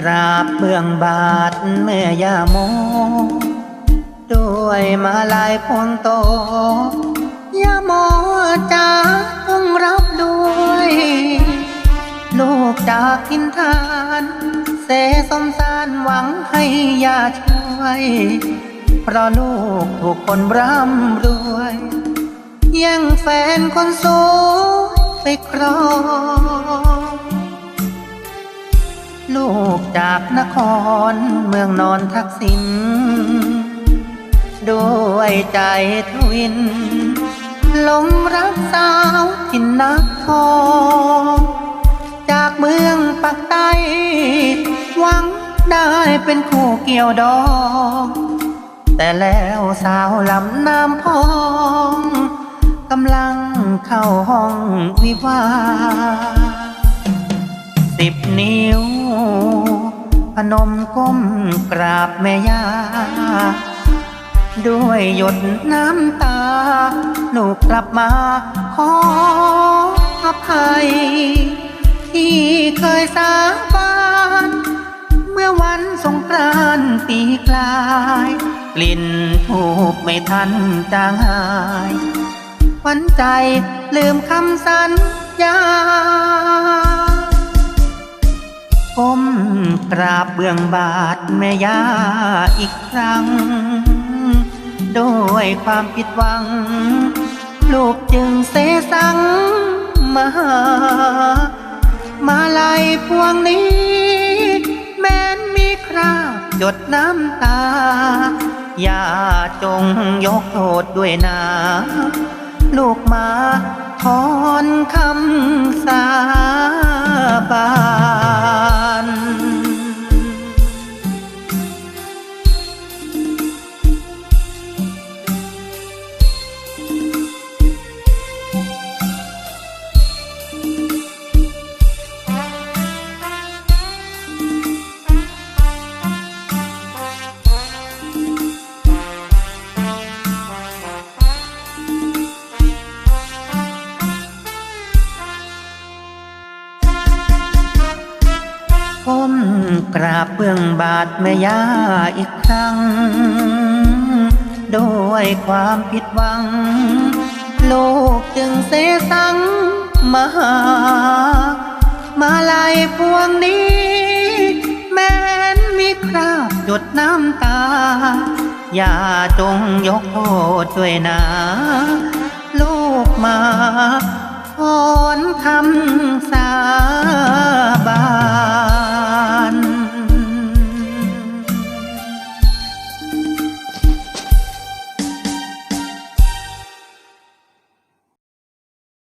กราบเบื้องบาทแม่ย่าโม ด้วยมาลายพวงโตย่าโมจ้าต้องรับด้วย ลูกจากทินทาน เสสมสารหวังให้ย่าช่วย เพราะลูกถูกคนร่ำรวยย่งแฟนคนสวยไปครอง จากนครเมืองนอนทักษิณด้วยใจทวินหลงรักสาวทินนครจากเมืองปักใต้หวังได้เป็นคู่เกี่ยวดอง แต่แล้วสาวลำน้ำพองกำลังเข้าห้องวิวาสิบนิ้ว นมก้มกราบแม่ย่า ด้วยหยดน้ำตา ลูกกลับมาขออภัย ที่เคยสาบานเมื่อวันสงกรานต์ปีกลาย กลิ่นทูบไม่ทันจางหายหวันใจลืมคำสัญญา ก้มกราบเบื้องบาทแม่ย่าอีกครั้ง ด้วยความผิดหวัง ลูกจึงเสสังมาหามาลายพวงนี้ แม้นมีคราบหยดน้ำตา อย่าจงยกโทษด้วยนะลูกมาถอนคำสาบาน กราบเบื้องบาทแม่ย่าอีกครั้ง ด้วยความผิดหวัง ลูกจึงเสสังมาหา มาลายพวงนี้ แม้นมีคราบหยดน้ำตา อย่าจงยกโทษด้วยนะลูกมาถอนคำสา